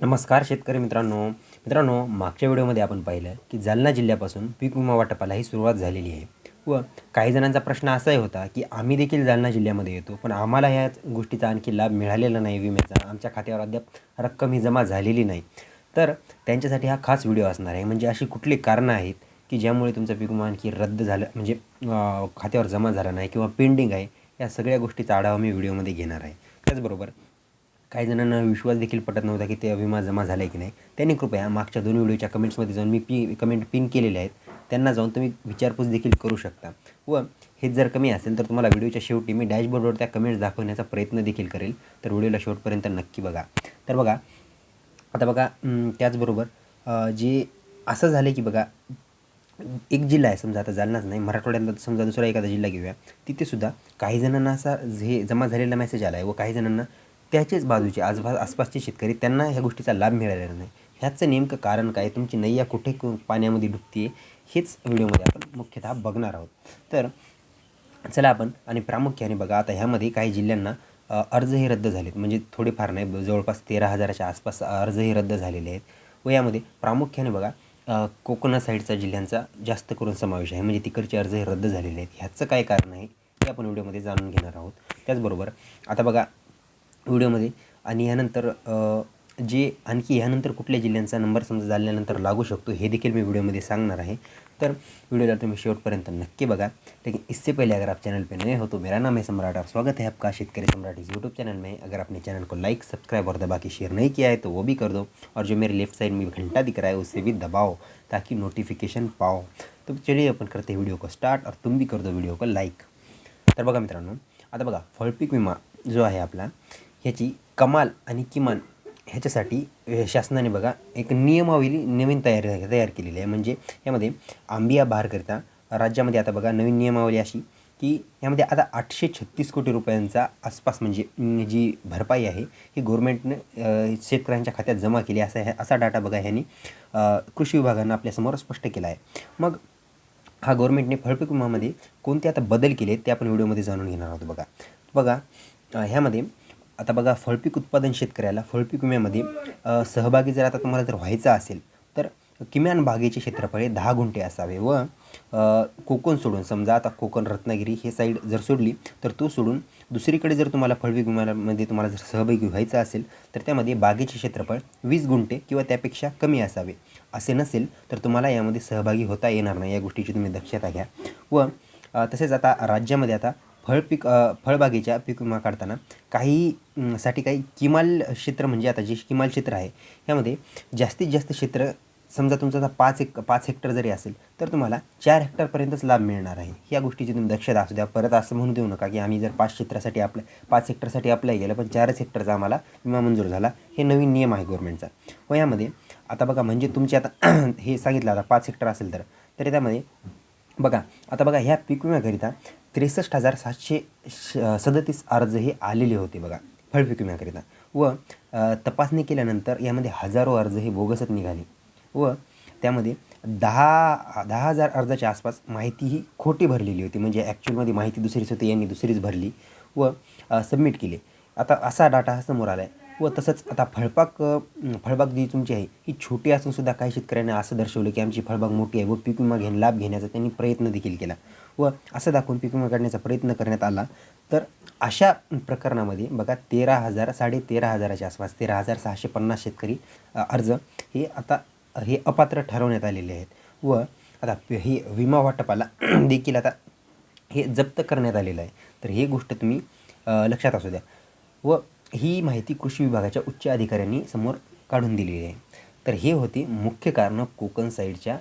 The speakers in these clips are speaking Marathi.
नमस्कार शेतकरी मित्रांनो. मित्रांनो मागच्या व्हिडिओमध्ये आपण पाहिलं की जालना जिल्ह्यापासून पीक विमा वाटपाला ही सुरुवात झालेली आहे. व काही जणांचा प्रश्न असाही होता की आम्ही देखील जालना जिल्ह्यामध्ये येतो पण आम्हाला ह्या गोष्टीचा आणखी लाभ मिळालेला नाही विम्याचा. आमच्या खात्यावर अद्याप रक्कम ही जमा झालेली नाही. तर त्यांच्यासाठी हा खास व्हिडिओ असणार आहे. म्हणजे अशी कुठली कारणं आहेत की ज्यामुळे तुमचा पीक विमा आणखी रद्द झालं म्हणजे खात्यावर जमा झाला नाही किंवा पेंडिंग आहे या सगळ्या गोष्टीचा आढावा मी व्हिडिओमध्ये घेणार आहे. त्याचबरोबर काही जणांना विश्वास देखील पटत नव्हता की ते विमा जमा झाला आहे की नाही. त्यांनी कृपया मागच्या दोन व्हिडिओच्या कमेंट्समध्ये जाऊन मी पी कमेंट पिन केलेले आहेत. त्यांना जाऊन तुम्ही विचारपूस देखील करू शकता. व हे जर कमी असेल तर तुम्हाला व्हिडिओच्या शेवटी मी डॅशबोर्डवर त्या कमेंट्स दाखवण्याचा प्रयत्न देखील करेल. तर व्हिडिओला शेवटपर्यंत नक्की बघा. तर बघा आता बघा त्याचबरोबर जे असं झालं की बघा एक जिल्हा आहे समजा आता जालनाच नाही मराठवाड्यात समजा दुसरा एखादा जिल्हा घेऊया. तिथेसुद्धा काही जणांना असा हे जमा झालेला मेसेज आला आहे व काही जणांना त्याचेच बाजूचे आजबा आसपासचे शेतकरी त्यांना ह्या गोष्टीचा लाभ मिळालेला नाही. ह्याचं नेमकं कारण काय? तुमची नैया कुठे पाण्यामध्ये डुबते हेच व्हिडिओमध्ये आपण मुख्यतः बघणार आहोत. तर चला आपण आणि प्रामुख्याने बघा आता ह्यामध्ये काही जिल्ह्यांना अर्जही रद्द झालेत. म्हणजे थोडेफार नाही जवळपास तेरा हजाराच्या आसपास अर्जही रद्द झालेले आहेत. व यामध्ये प्रामुख्याने बघा कोकणा साईडचा जिल्ह्यांचा जास्त करून समावेश आहे. म्हणजे तिकडचे अर्जही रद्द झालेले आहेत. ह्याचं काय कारण आहे? ते आपण व्हिडिओमध्ये जाणून घेणार आहोत. त्याचबरोबर आता बघा व्हिडिओमध्ये. आणि ह्यानंतर जे आणखी ह्यानंतर कुठल्या जिल्ह्यांचा नंबर समजा झाल्यानंतर लागू शकतो हे देखील मी व्हिडिओमध्ये सांगणार आहे. तर वीडियोला तुम्ही शेवटपर्यंत नक्की बघा. लेकिन इससे पहले अगर आप चैनल पे नए हो तो मेरा नाम है सम्राट और स्वागत है आपका शेतकरी सम्राट इस यूट्यूब चैनल में। अगर आपने चैनल को लाइक सब्सक्राइब और दबा के शेयर नहीं किया है तो वो भी कर दो। और जो मेरे लेफ्ट साइड में घंटा दिख रहा है उसे भी दबाओ ताकि नोटिफिकेशन पाओ। तो चलिए अपन करते व्हिडिओ को स्टार्ट और तुम भी कर दो व्हिडिओ को लाईक तर बघा मित्रांनो आता बघा फळपीक विमा जो आहे आपला ह्याची कमाल आणि किमान ह्याच्यासाठी शासनाने बघा एक नियमावली नवीन तयार तयार केलेली आहे. म्हणजे यामध्ये आंबिया बहारकरिता राज्यामध्ये आता बघा नवीन नियमावली अशी की यामध्ये आता आठशे छत्तीस कोटी रुपयांचा आसपास म्हणजे जी भरपाई आहे ही गव्हर्मेंटनं शेतकऱ्यांच्या खात्यात जमा केली असा ह्या असा डाटा बघा ह्यांनी कृषी विभागानं आपल्यासमोर स्पष्ट केला आहे. मग हा गव्हर्मेंटने फळपीक विमामध्ये कोणते आता बदल केले ते आपण व्हिडिओमध्ये जाणून घेणार आहोत बघा. बघा ह्यामध्ये आता बघा फळपीक उत्पादन शेतकऱ्याला फळपीक विम्यामध्ये सहभागी जर आता तुम्हाला जर व्हायचं असेल तर किमान बागेचे क्षेत्रफळ हे दहा गुंठे असावे व कोकण सोडून समजा आता कोकण रत्नागिरी हे साईड जर सोडली तर तो सोडून दुसरीकडे जर तुम्हाला फळपीक विम्यामध्ये तुम्हाला जर सहभागी व्हायचं असेल तर त्यामध्ये बागेचे क्षेत्रफळ वीस गुंठे किंवा त्यापेक्षा कमी असावे. असे नसेल तर तुम्हाला यामध्ये सहभागी होता येणार नाही या गोष्टीची तुम्ही दक्षता घ्या. व तसेच आता राज्यामध्ये आता फळपीक फळबागेच्या पीक विमा काढताना काही साठी काही किमाल क्षेत्र म्हणजे आता जे किमाल क्षेत्र आहे यामध्ये जास्तीत जास्त क्षेत्र समजा तुमचं आता पाच एक पाच हेक्टर जरी असेल तर तुम्हाला चार हेक्टरपर्यंतच लाभ मिळणार आहे. या गोष्टीची तुम्ही दक्षता असू द्या परत असं म्हणू देऊ नका की आम्ही जर पाच क्षेत्रासाठी अप्लाय पाच हेक्टरसाठी अप्लाय केलं पण चारच हेक्टरचा आम्हाला विमा मंजूर झाला हे नवीन नियम आहे गव्हर्नमेंटचा व यामध्ये आता बघा म्हणजे तुमची आता हे सांगितलं आता पाच हेक्टर असेल तर तर त्यामध्ये बघा आता बघा ह्या पीक विम्याकरिता त्रेसष्ट हजार सातशे श सदतीस अर्ज हे आलेले होते बघा. फळ पीक विम्याकरिता व तपासणी केल्यानंतर यामध्ये हजारो अर्ज हे बोगसच निघाले. व त्यामध्ये दहा दहा हजार अर्जाच्या आसपास माहिती ही खोटी भरलेली होती. म्हणजे ॲक्च्युअलमध्ये माहिती दुसरीच होती यांनी दुसरीच भरली. व सबमिट केली. आता असा डाटा हा समोर आला आहे व तसंच आता फळबाग फळबाग जी तुमची आहे ही छोटी असून सुद्धा काही शेतकऱ्यांनी असं दर्शवलं की आमची फळबाग मोठी आहे व पीक विमा घेऊन लाभ घेण्याचा त्यांनी प्रयत्न देखील केला. व असं दाखवून पीक विमा काढण्याचा प्रयत्न करण्यात आला. तर अशा प्रकरणामध्ये बघा तेरा हजार साडे तेरा हजाराच्या आसपास तेरा हजार सहाशे पन्नास शेतकरी अर्ज हे आता हे अपात्र ठरवण्यात आलेले आहेत. व आता हे विमा वाटपाला देखील आता हे जप्त करण्यात आलेलं आहे. तर ही गोष्ट तुम्ही लक्षात असू द्या. व ही माहिती कृषी विभागाच्या उच्च अधिकाऱ्यांनी समोर काढून दिलेली आहे. तर हे होते मुख्य कारणं कोकण साईडच्या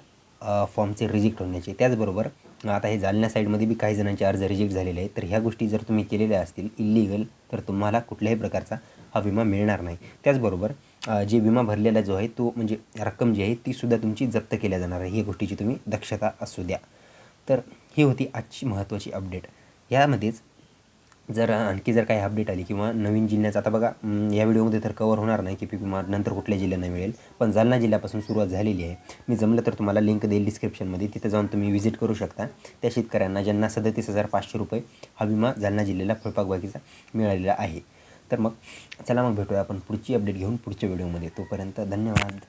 फॉर्मचे रिजेक्ट होण्याचे. त्याचबरोबर आता हे जालना साईडमध्ये बी काही जणांचे अर्ज रिजेक्ट झालेले आहेत. तर ह्या गोष्टी जर तुम्ही केलेल्या असतील इलिगल तर तुम्हाला कुठल्याही प्रकारचा हा विमा मिळणार नाही. त्याचबरोबर जे विमा भरलेला जो आहे तो म्हणजे रक्कम जी आहे तीसुद्धा तुमची जप्त केल्या जाणार आहे. ही गोष्टीची तुम्ही दक्षता असू द्या. तर ही होती आजची महत्त्वाची अपडेट. यामध्येच जर आणखी जर काही अपडेट आली किंवा नवीन जिल्ह्याचं आता बघा या व्हिडिओमध्ये तर कवर होणार नाही की पी विमा नंतर कुठल्या जिल्ह्यांना मिळेल पण जालना जिल्ह्यापासून सुरुवात झालेली आहे. मी जमलं तर तुम्हाला लिंक देईल डिस्क्रिप्शनमध्ये तिथे जाऊन तुम्ही व्हिजिट करू शकता. त्या शेतकऱ्यांना ज्यांना सदतीस हजार पाचशे रुपये हा विमा जालना जिल्ह्याला फळबाग मिळालेला आहे. तर मग चला मग भेटूया आपण पुढची अपडेट घेऊन पुढच्या व्हिडिओमध्ये. तोपर्यंत धन्यवाद.